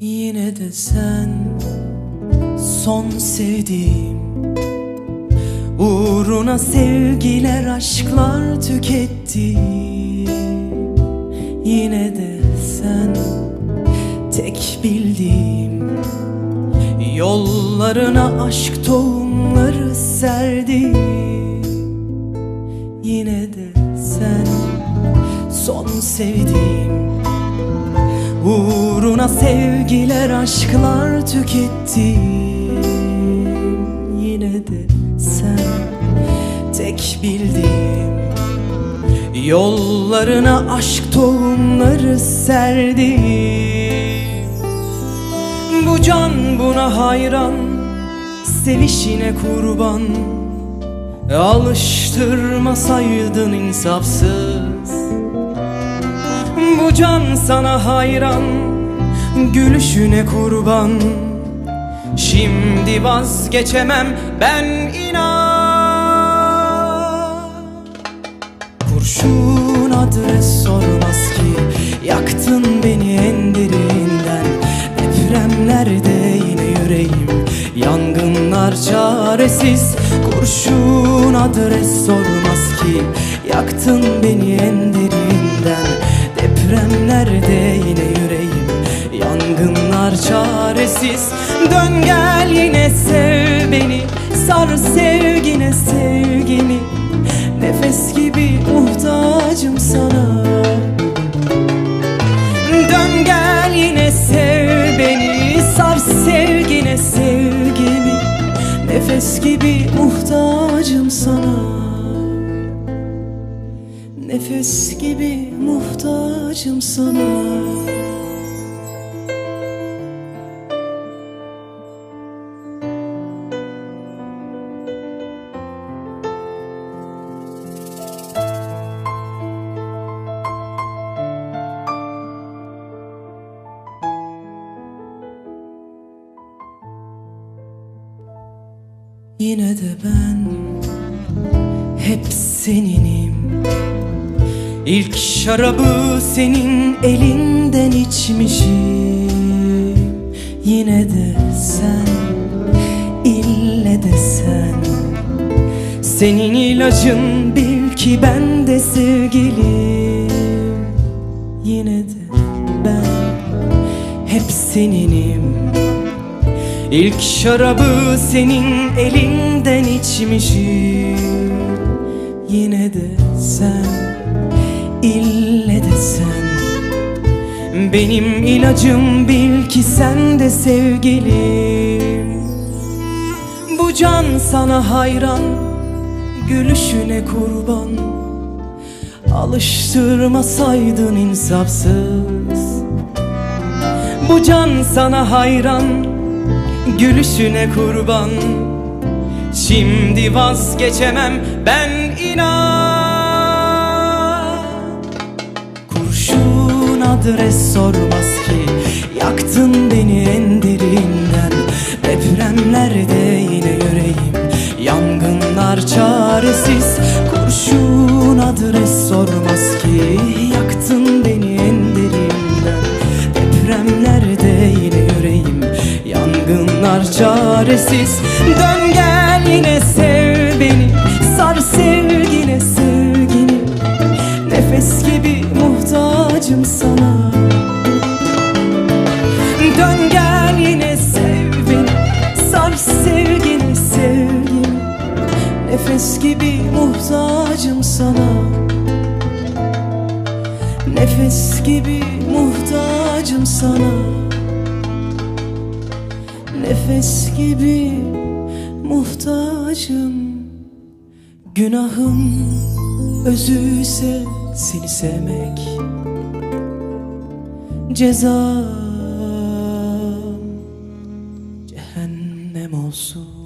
de sen son sevdiğim Uğruna sevgiler aşklar tüketti. Yine de sen tek bildiğim Yollarına aşk tohumları serdi. Yine de sen son sevdiğim Uğruna sevgiler aşklar tükettim. Yine de sen tek bildiğim Yollarına aşk tohumları serdim. Bu can buna hayran Sevişine kurban. Alıştırmasaydın insafsız. Bu can sana hayran Gülüşüne kurban. Şimdi vazgeçemem ben inan. Kurşun adres sormaz ki Yaktın beni en derinden. Depremlerde yine yüreğim Yangınlar çaresiz. Kurşun adres sormaz ki Yaktın beni en derinden. Depremlerde çaresiz. Dön gel yine sev beni. Sar sevgine sevgimi. Nefes gibi muhtacım sana. Dön gel yine sev beni. Sar sevgine sevgimi. Nefes gibi muhtacım sana. Nefes gibi muhtacım sana Yine de ben hep seninim. İlk şarabı senin elinden içmişim. Yine de sen, ille de sen. Senin ilacın bil ki ben de sevgilim. Yine de ben hep seninim İlk şarabı senin elinden içmişim. Yine de sen, ille de sen. Benim ilacım bil ki sen de sevgilim. Bu can sana hayran, gülüşüne kurban. Alıştırmasaydın insafsız. Bu can sana hayran Gülüşüne kurban. Şimdi vazgeçemem ben inan. Kurşun adres sormaz ki Yaktın beni en çaresiz Dön gel yine sev beni. Sar sevgine sevgini. Nefes gibi muhtacım sana. Dön gel yine sev beni. Sar sevgine sevgini. Nefes gibi muhtacım sana. Nefes gibi muhtacım sana Nefes gibi muhtacım Günahım özü ise seni sevmek Cezam cehennem olsun.